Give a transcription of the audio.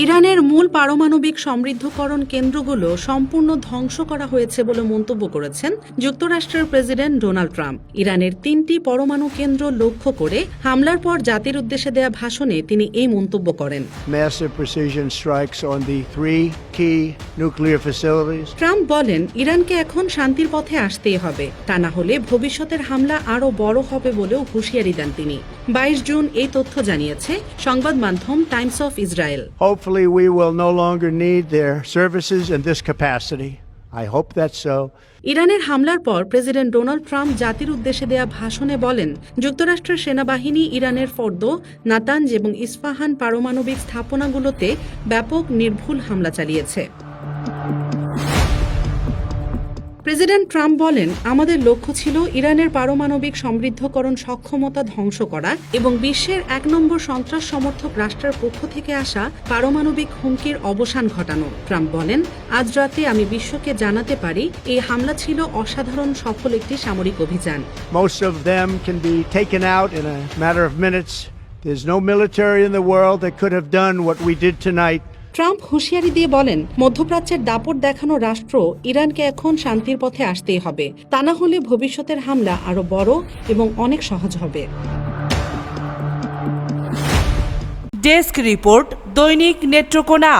ইরানের মূল পারমাণবিক সমৃদ্ধকরণ কেন্দ্রগুলো সম্পূর্ণ ধ্বংস করা হয়েছে বলে মন্তব্য করেছেন যুক্তরাষ্ট্রের প্রেসিডেন্ট ডোনাল্ড ট্রাম্প। ইরানের তিনটি পরমাণু কেন্দ্র লক্ষ্য করে হামলার পর জাতির উদ্দেশ্যে দেয়া ভাষণে তিনি এই মন্তব্য করেন. ট্রাম্প বলেন ইরানকে এখন শান্তির পথে আসতেই হবে। তা না হলে ভবিষ্যতের হামলা আরও বড় হবে বলেও হুঁশিয়ারি দেন তিনি। বাইশ জুন এই তথ্য জানিয়েছে সংবাদ মাধ্যম Times of Israel Hopefully, we will no longer need their services in this capacity. I hope that's so. ইরানের হামলার পর প্রেসিডেন্ট ডোনাল্ড ট্রাম্প জাতির উদ্দেশ্যে দেয়া ভাষণে বলেন যুক্তরাষ্ট্রের সেনাবাহিনী ইরানের ফর্দ নাতানজ এবং ইস্পাহান পারমাণবিক স্থাপনাগুলোতে ব্যাপক নির্ভুল হামলা চালিয়েছে প্রেসিডেন্ট ট্রাম্প বলেন, আমাদের লক্ষ্য ছিল ইরানের পারমাণবিক সমৃদ্ধকরণ সক্ষমতা ধ্বংস করা এবং বিশ্বের এক নম্বর সন্ত্রাস সমর্থক রাষ্ট্রের পক্ষ থেকে আসা পারমাণবিক হুমকির অবসান ঘটানো ট্রাম্প বলেন, আজ রাতে আমি বিশ্বকে জানাতে পারি, এই হামলা ছিল অসাধারণ সফল একটি সামরিক অভিযান. There's no military in the world that could have done what we did tonight. Trump হুঁশিয়ারি দিয়ে বলেন, মধ্যপ্রাচ্যের দাপট দেখানো রাষ্ট্র ইরানকে এখন শান্তির পথে আসতেই হবে। তা না হলে ভবিষ্যতের হামলা আরও বড় এবং অনেক সহজ হবে। ডেস্ক রিপোর্ট, দৈনিক নেত্রকোনা।